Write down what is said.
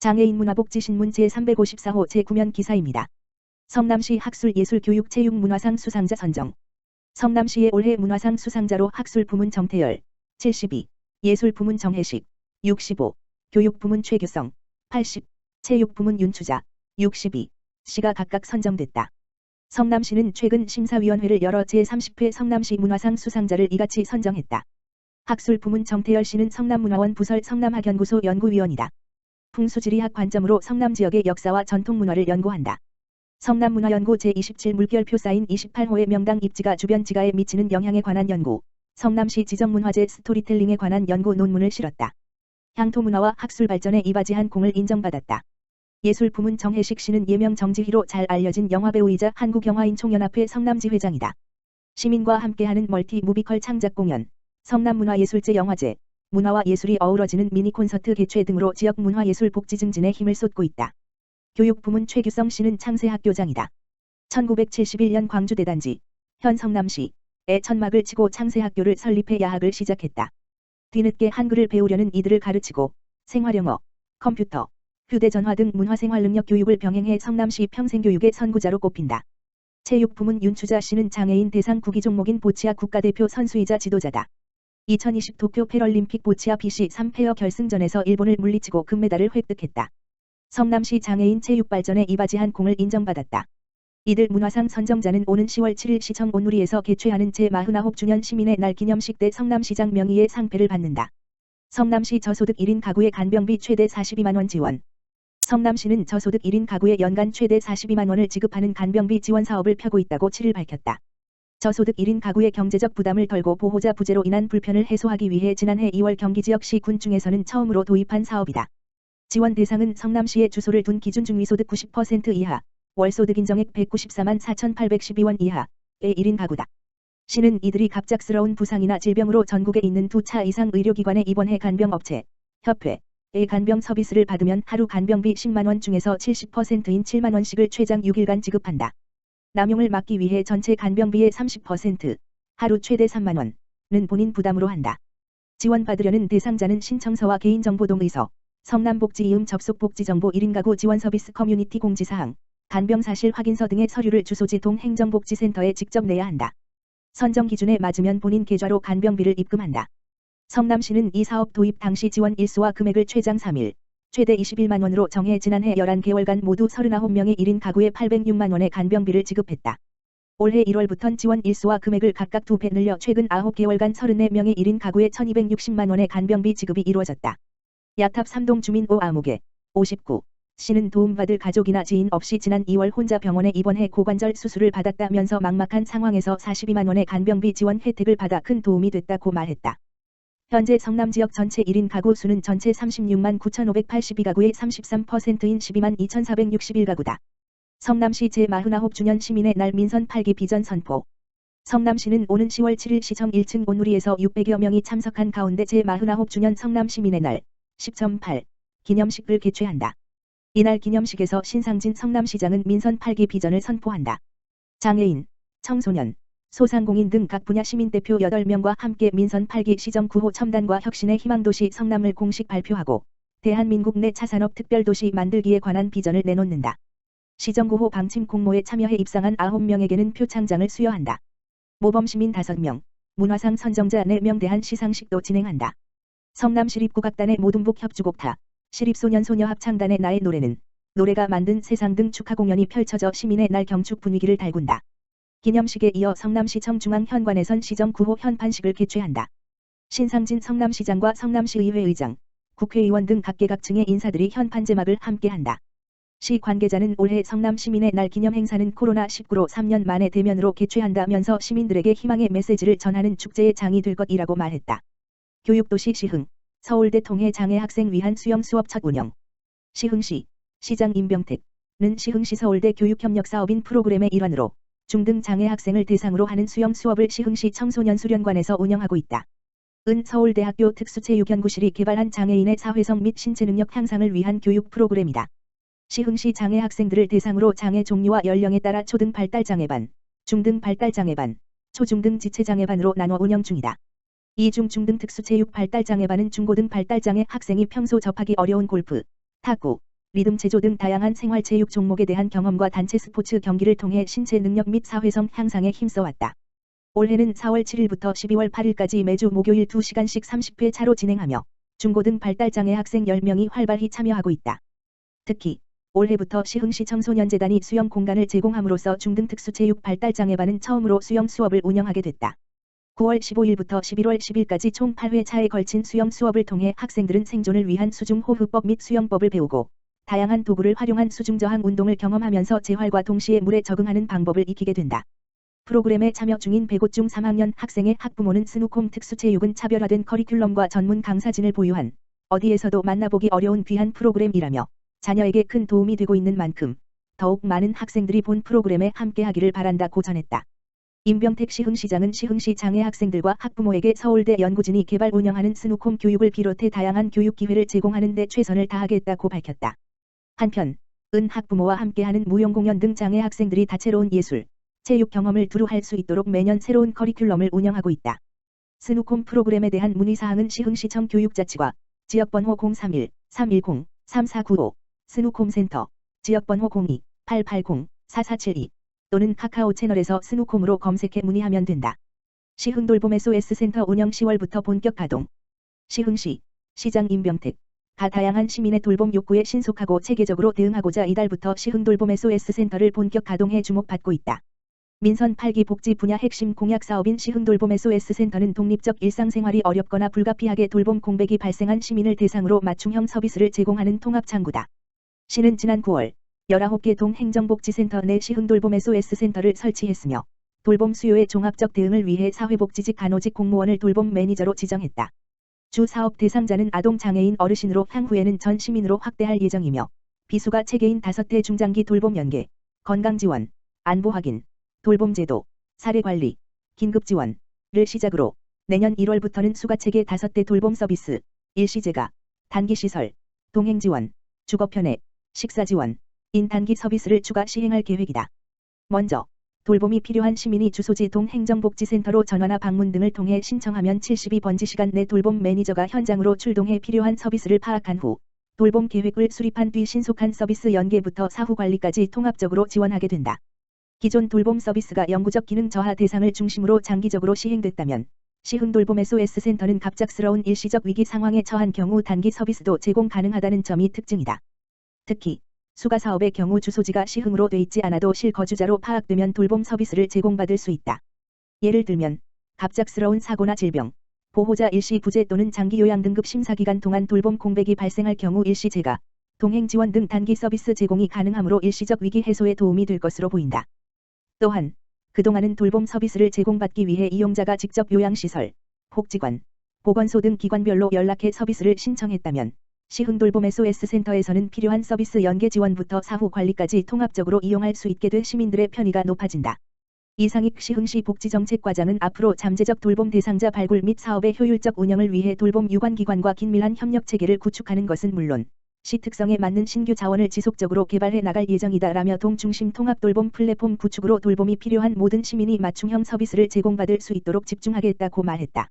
장애인 문화복지신문 제354호 제9면 기사입니다. 성남시 학술예술교육체육문화상 수상자 선정 성남시의 올해 문화상 수상자로 학술 부문 정태열 72, 예술 부문 정혜식 65, 교육 부문 최규성 80, 체육 부문 윤추자 62, 시가 각각 선정됐다. 성남시는 최근 심사위원회를 열어 제30회 성남시 문화상 수상자를 이같이 선정했다. 학술 부문 정태열 씨는 성남문화원 부설 성남학연구소 연구위원이다. 풍수지리학 관점으로 성남 지역의 역사와 전통문화를 연구한다. 성남문화연구 제27 물결표 사인 28호의 명당 입지가 주변 지가에 미치는 영향에 관한 연구, 성남시 지정문화재 스토리텔링에 관한 연구 논문을 실었다. 향토문화와 학술 발전에 이바지한 공을 인정받았다. 예술 부문 정혜식 씨는 예명 정지희로 잘 알려진 영화배우이자 한국영화인총연합회 성남지 회장이다. 시민과 함께하는 멀티 무비컬 창작 공연, 성남문화예술제 영화제, 문화와 예술이 어우러지는 미니 콘서트 개최 등으로 지역 문화예술 복지 증진에 힘을 쏟고 있다. 교육 부문 최규성 씨는 창세학교장이다. 1971년 광주 대단지, 현 성남시에 천막을 치고 창세학교를 설립해 야학을 시작했다. 뒤늦게 한글을 배우려는 이들을 가르치고 생활영어, 컴퓨터, 휴대전화 등 문화생활 능력 교육을 병행해 성남시 평생교육의 선구자로 꼽힌다. 체육 부문 윤추자 씨는 장애인 대상 구기 종목인 보치아 국가대표 선수이자 지도자다. 2020 도쿄 패럴림픽 보치아 BC 3페어 결승전에서 일본을 물리치고 금메달을 획득했다. 성남시 장애인 체육발전에 이바지한 공을 인정받았다. 이들 문화상 선정자는 오는 10월 7일 시청 온누리에서 개최하는 제49주년 시민의 날 기념식 때 성남시장 명의의 상패를 받는다. 성남시 저소득 1인 가구의 간병비 최대 42만원 지원 성남시는 저소득 1인 가구에 연간 최대 42만 원을 지급하는 간병비 지원 사업을 펴고 있다고 7일 밝혔다. 저소득 1인 가구의 경제적 부담을 덜고 보호자 부재로 인한 불편을 해소하기 위해 지난해 2월 경기지역 시 군 중에서는 처음으로 도입한 사업이다. 지원 대상은 성남시에 주소를 둔 기준 중위소득 90% 이하, 월소득 인정액 194만 4,812원 이하의 1인 가구다. 시는 이들이 갑작스러운 부상이나 질병으로 전국에 있는 두 차 이상 의료기관에 입원해 간병업체, 협회, 의 간병 서비스를 받으면 하루 간병비 10만원 중에서 70%인 7만원씩을 최장 6일간 지급한다. 남용을 막기 위해 전체 간병비의 30%, 하루 최대 3만원은 본인 부담으로 한다. 지원받으려는 대상자는 신청서와 개인정보 동의서, 성남복지이음 접속복지정보 1인 가구 지원 서비스 커뮤니티 공지사항, 간병 사실 확인서 등의 서류를 주소지 동행정복지센터에 직접 내야 한다. 선정 기준에 맞으면 본인 계좌로 간병비를 입금한다. 성남시는 이 사업 도입 당시 지원 일수와 금액을 최장 3일, 최대 21만 원으로 정해 지난해 11개월간 모두 39명의 1인 가구에 806만 원의 간병비를 지급했다. 올해 1월부턴 지원 일수와 금액을 각각 2배 늘려 최근 9개월간 34명의 1인 가구에 1260만 원의 간병비 지급이 이루어졌다. 야탑 3동 주민 오아무개 59. 씨는 도움받을 가족이나 지인 없이 지난 2월 혼자 병원에 입원해 고관절 수술을 받았다면서 막막한 상황에서 42만 원의 간병비 지원 혜택을 받아 큰 도움이 됐다고 말했다. 현재 성남 지역 전체 1인 가구 수는 전체 36만 9,582가구의 33%인 12만 2,461가구다. 성남시 제49주년 시민의 날 민선 8기 비전 선포. 성남시는 오는 10월 7일 시청 1층 온누리에서 600여 명이 참석한 가운데 제49주년 성남 시민의 날 10.8 기념식을 개최한다. 이날 기념식에서 신상진 성남시장은 민선 8기 비전을 선포한다. 장애인, 청소년, 소상공인 등 각 분야 시민대표 8명과 함께 민선 8기 시정 9호 첨단과 혁신의 희망도시 성남을 공식 발표하고 대한민국 내 차산업 특별도시 만들기에 관한 비전을 내놓는다. 시정 9호 방침 공모에 참여해 입상한 9명에게는 표창장을 수여한다. 모범시민 5명, 문화상 선정자 4명 대한 시상식도 진행한다. 성남시립국악단의 모둠북 협주곡타, 시립소년소녀 합창단의 나의 노래는 노래가 만든 세상 등 축하 공연이 펼쳐져 시민의 날 경축 분위기를 달군다. 기념식에 이어 성남시청 중앙현관에선 시정 9호 현판식을 개최한다. 신상진 성남시장과 성남시의회 의장, 국회의원 등 각계각층의 인사들이 현판 제막을 함께한다. 시 관계자는 올해 성남 시민의 날 기념 행사는 코로나19로 3년 만에 대면으로 개최한다면서 시민들에게 희망의 메시지를 전하는 축제의 장이 될 것이라고 말했다. 교육도시 시흥, 서울대 통해 장애 학생 위한 수영 수업 첫 운영. 시흥시, 시장 임병택 는 시흥시 서울대 교육협력 사업인 프로그램의 일환으로 중등 장애 학생을 대상으로 하는 수영 수업을 시흥시 청소년 수련관에서 운영하고 있다. 은 서울대학교 특수체육연구실이 개발한 장애인의 사회성 및 신체 능력 향상을 위한 교육 프로그램이다. 시흥시 장애 학생들을 대상으로 장애 종류와 연령에 따라 초등 발달장애반, 중등 발달장애반, 초중등 지체장애반으로 나눠 운영 중이다. 이중 중등 특수체육 발달장애반은 중고등 발달장애 학생이 평소 접하기 어려운 골프, 탁구, 리듬 체조 등 다양한 생활 체육 종목에 대한 경험과 단체 스포츠 경기를 통해 신체 능력 및 사회성 향상에 힘써왔다. 올해는 4월 7일부터 12월 8일까지 매주 목요일 2시간씩 30회 차로 진행하며 중고 등 발달장애 학생 10명이 활발히 참여하고 있다. 특히 올해부터 시흥시 청소년재단이 수영 공간을 제공함으로써 중등 특수체육 발달장애반은 처음으로 수영 수업을 운영하게 됐다. 9월 15일부터 11월 10일까지 총 8회 차에 걸친 수영 수업을 통해 학생들은 생존을 위한 수중 호흡법 및 수영법을 배우고 다양한 도구를 활용한 수중저항 운동을 경험하면서 재활과 동시에 물에 적응하는 방법을 익히게 된다. 프로그램에 참여 중인 105 중 3학년 학생의 학부모는 스누콤 특수체육은 차별화된 커리큘럼과 전문 강사진을 보유한 어디에서도 만나보기 어려운 귀한 프로그램이라며 자녀에게 큰 도움이 되고 있는 만큼 더욱 많은 학생들이 본 프로그램에 함께하기를 바란다고 전했다. 임병택 시흥시장은 시흥시 장애 학생들과 학부모에게 서울대 연구진이 개발 운영하는 스누콤 교육을 비롯해 다양한 교육 기회를 제공하는 데 최선을 다하겠다고 밝혔다. 한편 은 학부모와 함께하는 무용공연 등 장애 학생들이 다채로운 예술, 체육 경험을 두루 할 수 있도록 매년 새로운 커리큘럼을 운영하고 있다. 스누콤 프로그램에 대한 문의사항은 시흥시청 교육자치과 지역번호 031-310-3495 스누콤센터 지역번호 02-880-4472 또는 카카오 채널에서 스누콤으로 검색해 문의하면 된다. 시흥 돌봄 SOS 센터 운영 10월부터 본격 가동. 시흥시 시장 임병택 가 다양한 시민의 돌봄 욕구에 신속하고 체계적으로 대응하고자 이달부터 시흥돌봄 SOS 센터를 본격 가동해 주목받고 있다. 민선 8기 복지 분야 핵심 공약 사업인 시흥돌봄 SOS 센터는 독립적 일상생활이 어렵거나 불가피하게 돌봄 공백이 발생한 시민을 대상으로 맞춤형 서비스를 제공하는 통합창구다. 시는 지난 9월 19개 동 행정복지센터 내 시흥돌봄 SOS 센터를 설치했으며 돌봄 수요의 종합적 대응을 위해 사회복지직 간호직 공무원을 돌봄 매니저로 지정했다. 주 사업 대상자는 아동 장애인 어르신으로 향후에는 전 시민으로 확대할 예정이며 비수가 체계인 5대 중장기 돌봄 연계, 건강 지원, 안보 확인, 돌봄 제도, 사례 관리, 긴급 지원을 시작으로 내년 1월부터는 수가 체계 5대 돌봄 서비스, 일시제가, 단기 시설, 동행 지원, 주거편애, 식사 지원, 인 단기 서비스를 추가 시행할 계획이다. 먼저 돌봄이 필요한 시민이 주소지 동행정복지센터로 전화나 방문 등을 통해 신청하면 72번지 시간 내 돌봄 매니저가 현장으로 출동해 필요한 서비스를 파악한 후 돌봄 계획을 수립한 뒤 신속한 서비스 연계부터 사후 관리까지 통합적으로 지원하게 된다. 기존 돌봄 서비스가 영구적 기능 저하 대상을 중심으로 장기적으로 시행됐다면 시흥 돌봄 SOS 센터는 갑작스러운 일시적 위기 상황에 처한 경우 단기 서비스도 제공 가능하다는 점이 특징이다. 특히 수가 사업의 경우 주소지가 시흥으로 돼 있지 않아도 실거주자로 파악되면 돌봄 서비스를 제공받을 수 있다. 예를 들면 갑작스러운 사고나 질병, 보호자 일시 부재 또는 장기 요양 등급 심사 기간 동안 돌봄 공백이 발생할 경우 일시 재가, 동행 지원 등 단기 서비스 제공이 가능하므로 일시적 위기 해소에 도움이 될 것으로 보인다. 또한 그동안은 돌봄 서비스를 제공받기 위해 이용자가 직접 요양시설, 복지관, 보건소 등 기관별로 연락해 서비스를 신청했다면 시흥돌봄 SOS 센터에서는 필요한 서비스 연계 지원부터 사후 관리까지 통합적으로 이용할 수 있게 돼 시민들의 편의가 높아진다. 이상익 시흥시 복지정책과장은 앞으로 잠재적 돌봄 대상자 발굴 및 사업의 효율적 운영을 위해 돌봄 유관기관과 긴밀한 협력 체계를 구축하는 것은 물론 시 특성에 맞는 신규 자원을 지속적으로 개발해 나갈 예정이다라며 동중심 통합 돌봄 플랫폼 구축으로 돌봄이 필요한 모든 시민이 맞춤형 서비스를 제공받을 수 있도록 집중하겠다고 말했다.